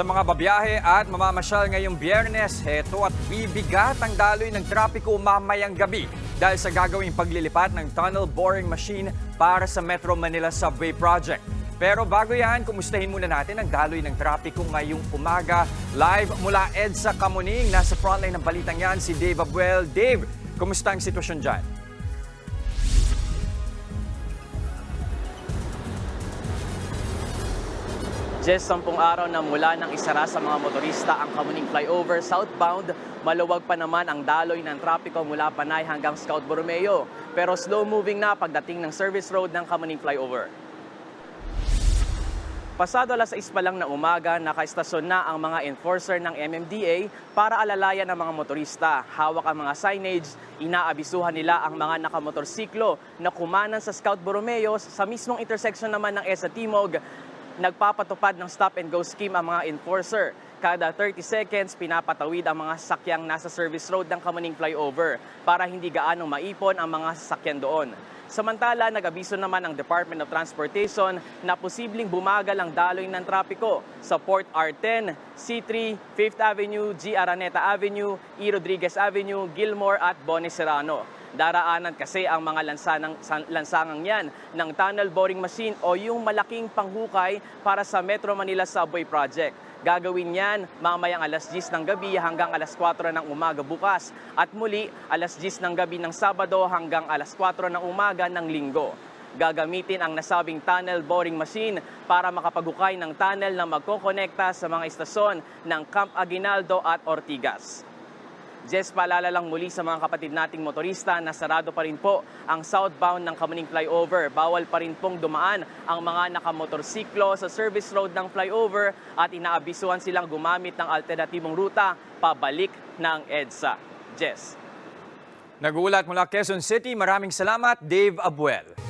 Sa mga babiyahe at mamamasyal ngayong biyernes, heto at bibigat ang daloy ng trapiko mamayang gabi dahil sa gagawing paglilipat ng tunnel boring machine para sa Metro Manila Subway Project. Pero bago yan, kumustahin muna natin ang daloy ng trapiko ngayong umaga. Live mula EDSA Kamuning, nasa frontline ng balitang yan si Dave Abuel. Dave, kumusta ang sitwasyon dyan? Just sampung araw na mula nang isara sa mga motorista ang Kamuning Flyover southbound, maluwag pa naman ang daloy ng trapiko mula Panay hanggang Scout Borromeo. Pero slow moving na pagdating ng service road ng Kamuning Flyover. Pasado alas 6 pa lang na umaga, nakaistasyon na ang mga enforcer ng MMDA para alalayan ang mga motorista. Hawak ang mga signage, inaabisuhan nila ang mga nakamotorsiklo na kumanan sa Scout Borromeo sa mismong intersection naman ng ESA Timog. Nagpapatupad ng stop and go scheme ang mga enforcer. Kada 30 seconds, pinapatawid ang mga sasakyang nasa service road ng Kamuning Flyover para hindi gaanong maipon ang mga sasakyan doon. Samantala, nag-abiso naman ang Department of Transportation na posibleng bumagal ang daloy ng trapiko sa Port R10, C3, 5th Avenue, G. Araneta Avenue, E. Rodriguez Avenue, Gilmore at Boni Serrano. Daraanan kasi ang mga lansanang, san- lansangang yan ng tunnel boring machine o yung malaking panghukay para sa Metro Manila Subway Project. Gagawin yan mamayang alas 10 ng gabi hanggang alas 4 ng umaga bukas at muli alas 10 ng gabi ng Sabado hanggang alas 4 ng umaga ng Linggo. Gagamitin ang nasabing tunnel boring machine para makapaghukay ng tunnel na magkokonekta sa mga istasyon ng Camp Aguinaldo at Ortigas. Jess, paalala lang muli sa mga kapatid nating motorista na sarado pa rin po ang southbound ng Kamuning Flyover. Bawal pa rin pong dumaan ang mga nakamotorsiklo sa service road ng flyover at inaabisuhan silang gumamit ng alternatibong ruta pabalik ng EDSA. Jess. Nagulat mula Quezon City, maraming salamat, Dave Abuel.